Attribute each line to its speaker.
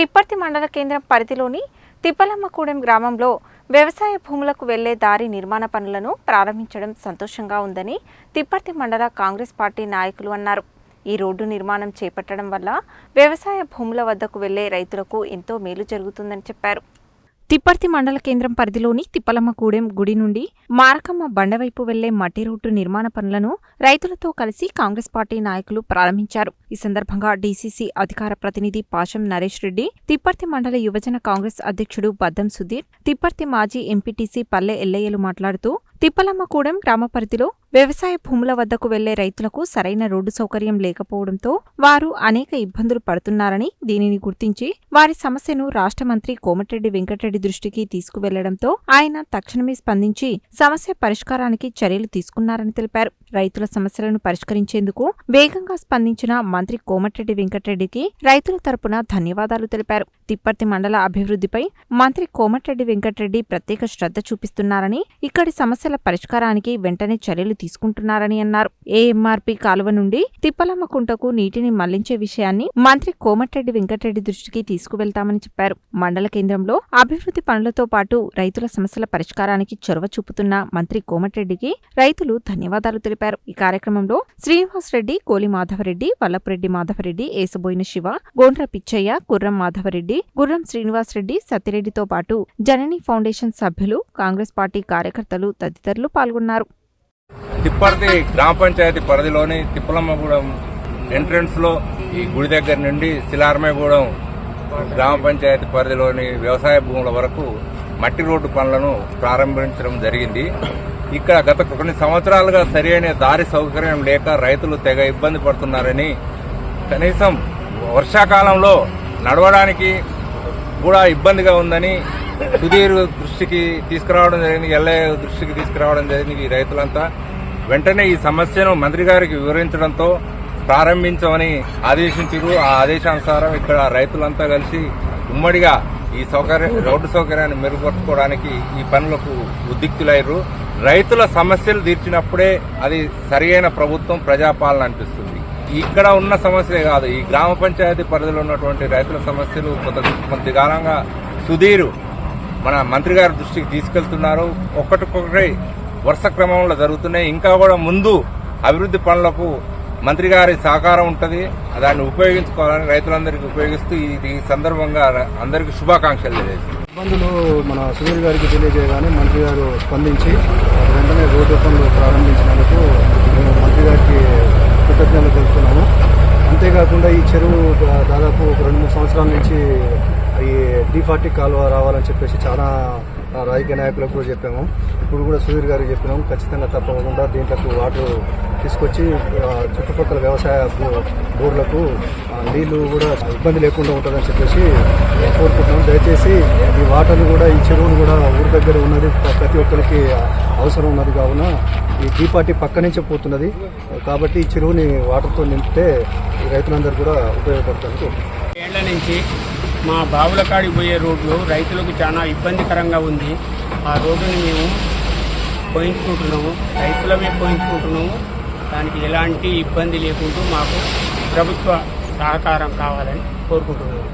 Speaker 1: తిప్పర్తి మండల కేంద్రం పరిధిలోని తిప్పలమ్మగూడెం గ్రామంలో వ్యవసాయ భూములకు వెళ్ళే దారి నిర్మాణ పనులను ప్రారంభించడం సంతోషంగా ఉందని తిప్పర్తి మండల కాంగ్రెస్ పార్టీ నాయకులు అన్నారు. ఈ రోడ్డు నిర్మాణం చేపట్టడం వల్ల వ్యవసాయ భూముల వద్దకు వెళ్ళే రైతులకు ఎంతో మేలు జరుగుతుందని చెప్పారు. తిప్పర్తి మండల కేంద్రం పరిధిలోని తిప్పలమ్మగూడెం గుడి నుండి మారకమ్మ బండవైపు వెళ్ళే మట్టి రోడ్డు నిర్మాణ పనులను రైతులతో కలిసి కాంగ్రెస్ పార్టీ నాయకులు ప్రారంభించారు. ఈ సందర్భంగా డీసీసీ అధికార ప్రతినిధి పాశం నరేష్ రెడ్డి తిప్పర్తి మండల యువజన కాంగ్రెస్ అధ్యక్షుడు బద్దం సుధీర్ తిప్పర్తి మాజీ ఎంపీటీసీ పల్లె ఎల్లయ్యలు మాట్లాడుతూ తిప్పలమ్మగూడెం గ్రామ పరిధిలో వ్యవసాయ భూముల వద్దకు వెళ్ళే రైతులకు సరైన రోడ్డు సౌకర్యం లేకపోవడంతో వారు అనేక ఇబ్బందులు పడుతున్నారని దీనిని గుర్తించి వారి సమస్యను రాష్ట్ర మంత్రి కోమటిరెడ్డి వెంకటరెడ్డి దృష్టికి తీసుకువెళ్ళడంతో ఆయన తక్షణమే స్పందించి సమస్య పరిష్కారానికి చర్యలు తీసుకున్నారని తెలిపారు. రైతుల సమస్యలను పరిష్కరించేందుకు వేగంగా స్పందించిన మంత్రి కోమటిరెడ్డి వెంకటరెడ్డికి రైతుల తరపున ధన్యవాదాలు తెలిపారు. తిప్పర్తి మండల అభివృద్ధిపై మంత్రి కోమటిరెడ్డి వెంకటరెడ్డి ప్రత్యేక శ్రద్ధ చూపిస్తున్నారని ఇక్కడి సమస్యల పరిష్కారానికి వెంటనే చర్యలు తీసుకుంటున్నారని అన్నారు. ఏఎంఆర్పి కాలువ నుండి తిప్పలమ్మకుంటకు నీటిని మళ్ళించే విషయాన్ని మంత్రి కోమటిరెడ్డి వెంకటరెడ్డి దృష్టికి తీసుకువెళ్తామని చెప్పారు. మండల కేంద్రంలో అభివృద్ధి పనులతో పాటు రైతుల సమస్యల పరిష్కారానికి చొరవ చూపుతున్న మంత్రి కోమటిరెడ్డికి రైతులు ధన్యవాదాలు తెలిపారు. ఈ కార్యక్రమంలో శ్రీనివాస్ రెడ్డి కోలి మాధవరెడ్డి వల్లపురెడ్డి మాధవరెడ్డి ఏసబోయిన శివ గోండ్ర పిచ్చయ్య గుర్రం మాధవరెడ్డి గుర్రం శ్రీనివాస్ రెడ్డి సత్యరెడ్డితో పాటు జనని ఫౌండేషన్ సభ్యులు కాంగ్రెస్ పార్టీ కార్యకర్తలు తదితరులు పాల్గొన్నారు.
Speaker 2: తిప్పర్తి గ్రామ పంచాయతీ పరిధిలోని తిప్పలమ్మగూడెం ఎంట్రన్స్లో ఈ గుడి దగ్గర నుండి శిలార్మగూడెం గ్రామ పంచాయతీ పరిధిలోని వ్యవసాయ భూముల వరకు మట్టి రోడ్డు పనులను ప్రారంభించడం జరిగింది. ఇక్కడ గత కొన్ని సంవత్సరాలుగా సరైన దారి సౌకర్యం లేక రైతులు తెగ ఇబ్బంది పడుతున్నారని కనీసం వర్షాకాలంలో నడవడానికి కూడా ఇబ్బందిగా ఉందని సుధీర్ దృష్టికి తీసుకురావడం జరిగింది ఎల్ఐ దృష్టికి తీసుకురావడం జరిగింది ఈ రైతులంతా. వెంటనే ఈ సమస్యను మంత్రి గారికి వివరించడంతో ప్రారంభించమని ఆదేశించారు. ఆ ఆదేశానుసారం ఇక్కడ రైతులంతా కలిసి ఉమ్మడిగా ఈ సౌకర్య రోడ్డు సౌకర్యాన్ని మెరుగుపరచుకోవడానికి ఈ పనులకు ఉద్రిక్తులయ్యారు రైతుల సమస్యలు తీర్చినప్పుడే అది సరియైన ప్రభుత్వం ప్రజాపాలన అనిపిస్తుంది. ఇక్కడ ఉన్న సమస్యలే కాదు ఈ గ్రామ పంచాయతీ పరిధిలో ఉన్నటువంటి రైతుల సమస్యలు కొంత కొంతకాలంగా సుధీరు మన మంత్రి గారి దృష్టికి తీసుకెళ్తున్నారు. ఒక్కటికొకటి వరుస క్రమంలో జరుగుతున్నాయి. ఇంకా కూడా ముందు అభివృద్ధి పనులకు మంత్రి గారి సహకారం ఉంటుంది. దాన్ని ఉపయోగించుకోవాలని రైతులందరికీ ఉపయోగిస్తూ ఈ సందర్భంగా అందరికీ శుభాకాంక్షలు తెలియజేస్తున్నాను
Speaker 3: ఇబ్బందులు మన సుధీర్ గారికి తెలియజేయగానే మంత్రి గారు స్పందించి వెంటనే రోడ్డు పనులు ప్రారంభించినందుకు మేము మంత్రి గారికి కృతజ్ఞతలు తెలుపుతున్నాము. అంతేకాకుండా ఈ చెరువు దా- దాదాపు ఒక రెండు మూడు సంవత్సరాల నుంచి ఈ డి ఫార్టీ కాలువ రావాలని చెప్పేసి చాలా రాజకీయ నాయకులకు కూడా చెప్పాము. ఇప్పుడు కూడా సుధీర్ గారికి చెప్పినాము ఖచ్చితంగా తప్పకుండా దీంట్లో వాటర్ తీసుకొచ్చి చుట్టుపక్కల వ్యవసాయ బోర్లకు నీళ్ళు కూడా ఇబ్బంది లేకుండా ఉంటుందని చెప్పేసి కోరుకుంటున్నాం. దయచేసి ఈ వాటర్ని కూడా ఈ చెరువును కూడా ఊరి దగ్గర ఉన్నది ప్రతి ఒక్కరికి అవసరం ఉన్నది కావున ఈ టీపాటి పక్క నుంచే పోతున్నది. కాబట్టి ఈ చెరువుని వాటర్తో నింపితే ఈ రైతులందరూ కూడా ఉపయోగపడతారు
Speaker 4: ఏళ్ళ నుంచి మా బావుల కాడికి పోయే రోడ్లు రైతులకు చాలా ఇబ్బందికరంగా ఉంది. ఆ రోడ్డుని మేము పోయించుకుంటున్నాము. రైతులమే పోయించుకుంటున్నాము. దానికి ఎలాంటి ఇబ్బంది లేకుండా మాకు ప్రభుత్వ సహకారం కావాలని కోరుకుంటున్నాము.